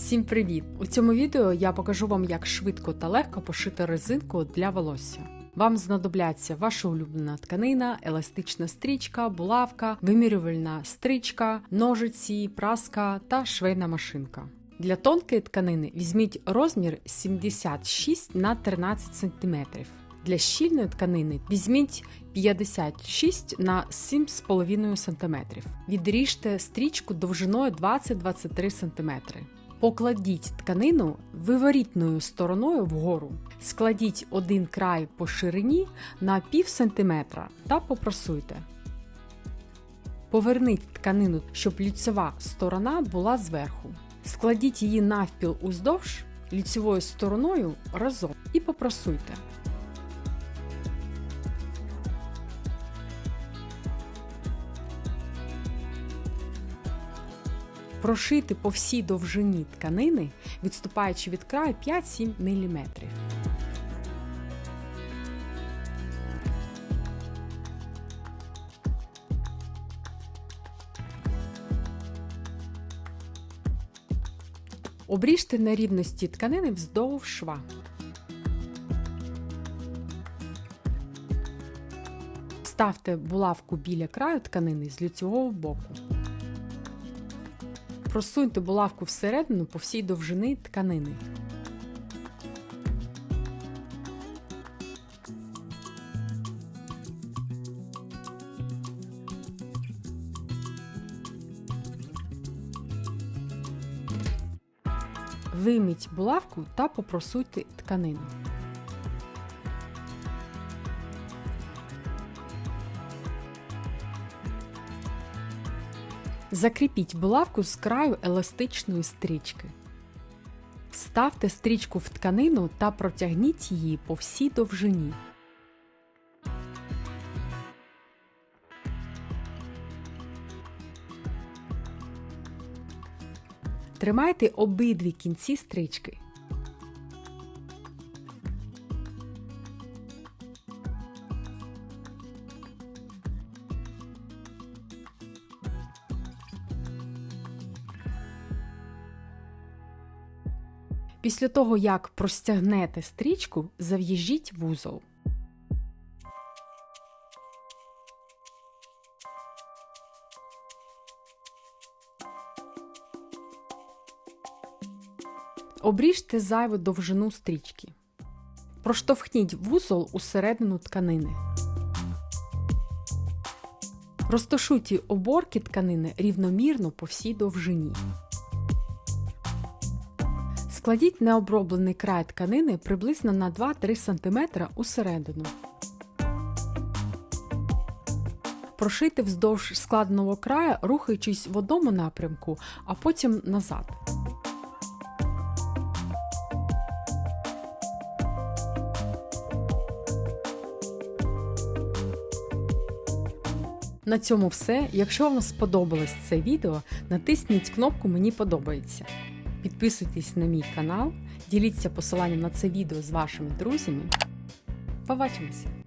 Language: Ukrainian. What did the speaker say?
Всім привіт! У цьому відео я покажу вам, як швидко та легко пошити резинку для волосся. Вам знадобляться ваша улюблена тканина, еластична стрічка, булавка, вимірювальна стрічка, ножиці, праска та швейна машинка. Для тонкої тканини візьміть розмір 76 на 13 см. Для щільної тканини візьміть 56 на 7,5 см. Відріжте стрічку довжиною 20-23 см. Покладіть тканину виворітною стороною вгору. Складіть один край по ширині на пів сантиметра та попросуйте. Поверніть тканину, щоб ліцева сторона була зверху. Складіть її навпіл уздовж ліцевою стороною разом і попросуйте. Прошити по всій довжині тканини, відступаючи від краю 5-7 мм. Обріжте нерівності тканини вздовж шва. Ставте булавку біля краю тканини з лицевого боку. Просуньте булавку всередину по всій довжини тканини. Вийміть булавку та попросуйте тканину. Закріпіть булавку з краю еластичної стрічки. Вставте стрічку в тканину та протягніть її по всій довжині. Тримайте обидві кінці стрічки. Після того, як простягнете стрічку, зав'яжіть вузол. Обріжте зайву довжину стрічки. Проштовхніть вузол усередину тканини. Розташуйте оборки тканини рівномірно по всій довжині. Складіть необроблений край тканини приблизно на 2-3 см усередину. Прошийте вздовж складеного краю, рухаючись в одному напрямку, а потім назад. На цьому все. Якщо вам сподобалось це відео, натисніть кнопку Мені подобається. Підписуйтесь на мій канал, діліться посиланням на це відео з вашими друзями. Побачимося!